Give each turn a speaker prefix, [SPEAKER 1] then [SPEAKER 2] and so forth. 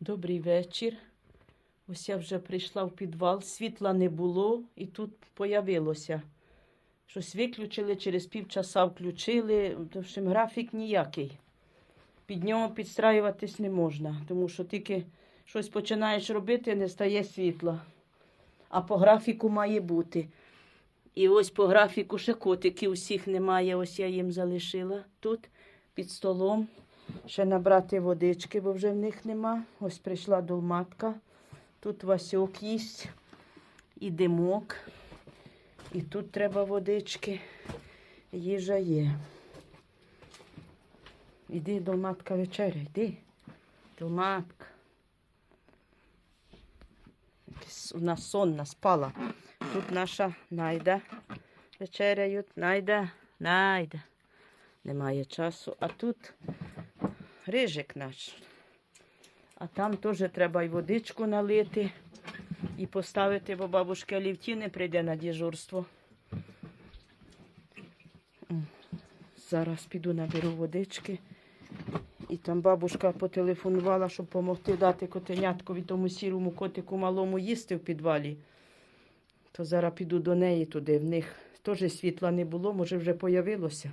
[SPEAKER 1] Добрий вечір. Ось я вже прийшла в підвал, світла не було і тут появилося. Щось виключили, через півчаса включили. Общем, графік ніякий. Під нього підстраюватись не можна, тому що тільки щось починаєш робити, не стає світла. А по графіку має бути. І ось по графіку ще котиків усіх немає. Ось я їм залишила тут під столом. Ще набрати водички, бо вже в них нема. Ось прийшла долматка. Тут Васьок їсть і димок. І тут треба водички. Їжа є. Іди, долматка, вечеря, йди. Долматка. У нас сонна спала. Тут наша найда. Вечеряють. Найда, найда. Немає часу. А тут рижик наш. А там теж треба і водичку налити, і поставити, бо бабушка Алівтіни прийде на дежурство. Зараз піду наберу водички. І там бабушка потелефонувала, щоб допомогти дати котеняткові тому сірому котику малому їсти в підвалі. То зараз піду до неї туди. В них теж світла не було, може вже появилося.